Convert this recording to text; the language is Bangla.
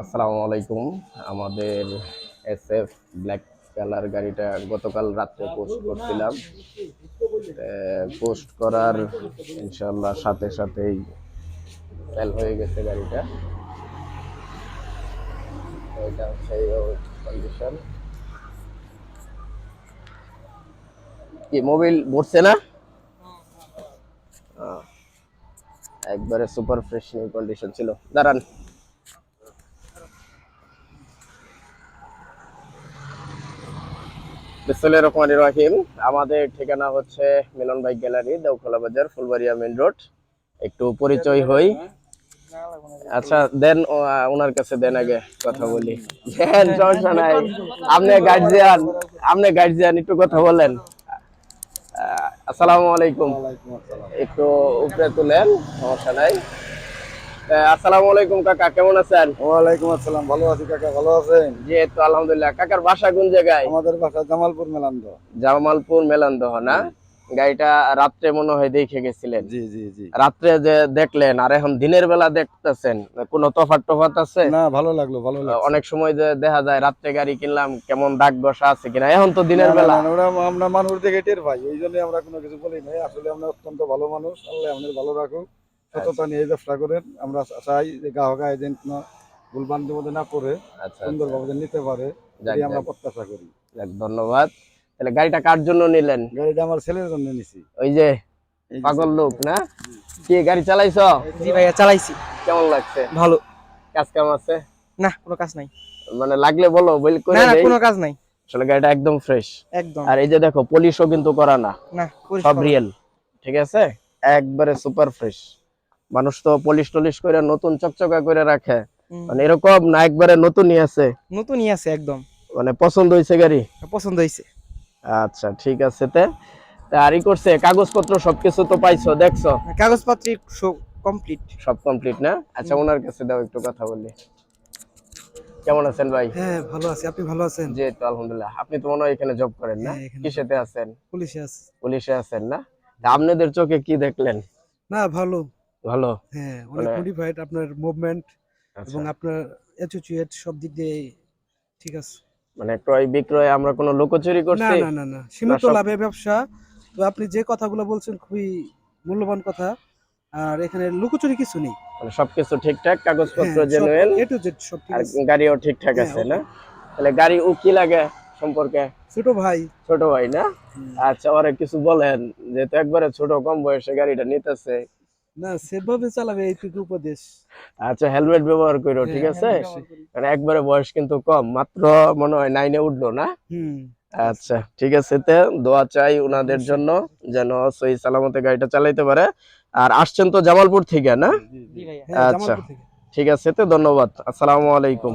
আসসালামু আলাইকুম। আমাদের এস এফ ব্ল্যাক কালার গাড়িটা গতকাল রাত্রে পোস্ট করছিলাম। পোস্ট করার ইনশাল্লাহ সাথে সাথেই সেল হয়ে গেছে গাড়িটা। এটা হচ্ছে কন্ডিশন কি মোবিল ভরছে না? একবারে সুপার ফ্রেশ কন্ডিশন ছিল। দাঁড়ান। বিসমিল্লাহির রহমানির রহিম। আমাদের ঠিকানা হচ্ছে মিলন বাইক গ্যালারি, দেওখোলা বাজার, ফুলবাড়িয়া মেইন রোড। একটু পরিচয় হই। আচ্ছা দেন ওনার কাছে দেন আগে কথা বলি। দেন, সমস্যা নাই। আপনি গার্জিয়ান আপনি গার্জিয়ান একটু কথা বলেন। আসসালামু আলাইকুম। একটু উপরে তুলেন, সমস্যা নাই। আসসালামু আলাইকুম কাকা কেমন আছেন? ওয়ালাইকুম আসসালাম ভালো আছি কাকা ভালো আছেন? জি তো আলহামদুলিল্লাহ। কাকার বাসা কোন জায়গায়? আমাদের বাসা জামালপুর মেলান্দ। জামালপুর মেলান্দহ না? গাড়িটা রাত্রে মনে হয় দেখে গেছিলেন। জি জি জি। রাত্রে যে দেখলেন আর এখন দিনের বেলা দেখতেছেন কোনো তফাৎ টফাত আছে? না ভালো লাগল ভালো লাগল অনেক সময় যে দেখা যায় রাত্রে গাড়ি কিনলাম কেমন দাগ বসা আছে কিনা? এখন তো দিনের বেলা। ওরা আমরা মানুষ দেখে টের পাই এই জন্য আমরা কোনো কিছু বলি নাই। আসলে আমরা অত্যন্ত ভালো মানুষ আল্লাহ আমাদের ভালো রাখুক। সততা নিয়ে ব্যবসা করেন। আমরা চাই যে গ্রাহক এজেন্ট না ভুলবান্ধের মধ্যে না পড়ে আচ্ছা সুন্দরভাবে নিতে পারে আমরা প্রত্যাশা করি। ধন্যবাদ। তাহলে গাড়িটা কার জন্য নিলেন? গাড়িটা আমার ছেলের জন্য নিছি। ওই যে পাগল লোক না? কি গাড়ি চালাইছ? জি ভাইয়া চালাইছি। কেমন লাগছে? ভালো। কাজ কাম আছে? না কোনো কাজ নাই। মানে লাগলে বলো বল করে না না কোনো কাজ নাই। আসলে গাড়িটা একদম ফ্রেশ একদম। আর এই যে দেখো পলিশও কিন্তু করা না। না সব রিয়েল ঠিক আছে? একবারে সুপার ফ্রেশ মানুষ তো পলিশ টলিশ করে নতুন চকচকা করে রাখে। মানে এরকম না একবারে নতুনই আছে। নতুনই আছে একদম। মানে পছন্দ হয়েছে গাড়ি? পছন্দ হয়েছে আচ্ছা ঠিক আছে তে। আরই করছে কাগজপত্র সবকিছু তো পাইছো দেখছ? কাগজপত্র কমপ্লিট সব কমপ্লিট না? আচ্ছা ওনার কাছে দাও একটু কথা বলি। কেমন আছেন ভাই? হ্যাঁ ভালো আছি। আপনি ভালো আছেন? জি তো আলহামদুলিল্লাহ। আপনি তো মনে হয় এখানে জব করেন না? হ্যাঁ, কিসেতে আছেন? পুলিশে আছি। পুলিশে আছেন না? আপনাদের চোখে কি দেখলেন? না ভালো। ভালো? হ্যাঁ অনেক মানে- মডিফাইড আপনার মুভমেন্ট আচ্ছা। এবং আপনার অ্যাটিটিউড সব দিক দিয়ে ঠিক আছে। মানে ক্রয় বিক্রয় আমরা কোনো লোকচুরি করছি? না না না সীমিত লাভে ব্যবসা। তো আপনি যে কথাগুলো বলছেন খুবই মূল্যবান কথা। আর এখানে লুকোচুরি কিছু নেই। মানে সবকিছু ঠিকঠাক কাগজপত্র জেনুয়েল এ টু জেড সব ঠিক আছে। গাড়িও ঠিকঠাক হ্যাঁ, আছে না? তাহলে গাড়ি ও কি লাগে সম্পর্কে? ছোট ভাই। ছোট ভাই না? আচ্ছা ওরা কিছু বলেন যেহেতু একবারে ছোট কম বয়সে গাড়িটা নিতেছে। না সেভাবে চালাবে এইটুকু উপদেশ। আচ্ছা হেলমেট ব্যবহার করো ঠিক হ্যাঁ, আছে? মানে একবারে বয়স কিন্তু কম মাত্র মনে হয় নাইনে উঠল না? হুম। আচ্ছা ঠিক আছে তে দোয়া চাই ওনাদের জন্য যেন সহি সালামতে গাড়িটা চালাইতে পারে। আর আসছেন তো জামালপুর থেকে না? হ্যাঁ আচ্ছা। ঠিক আছে তো ধন্যবাদ। আসসালামু আলাইকুম।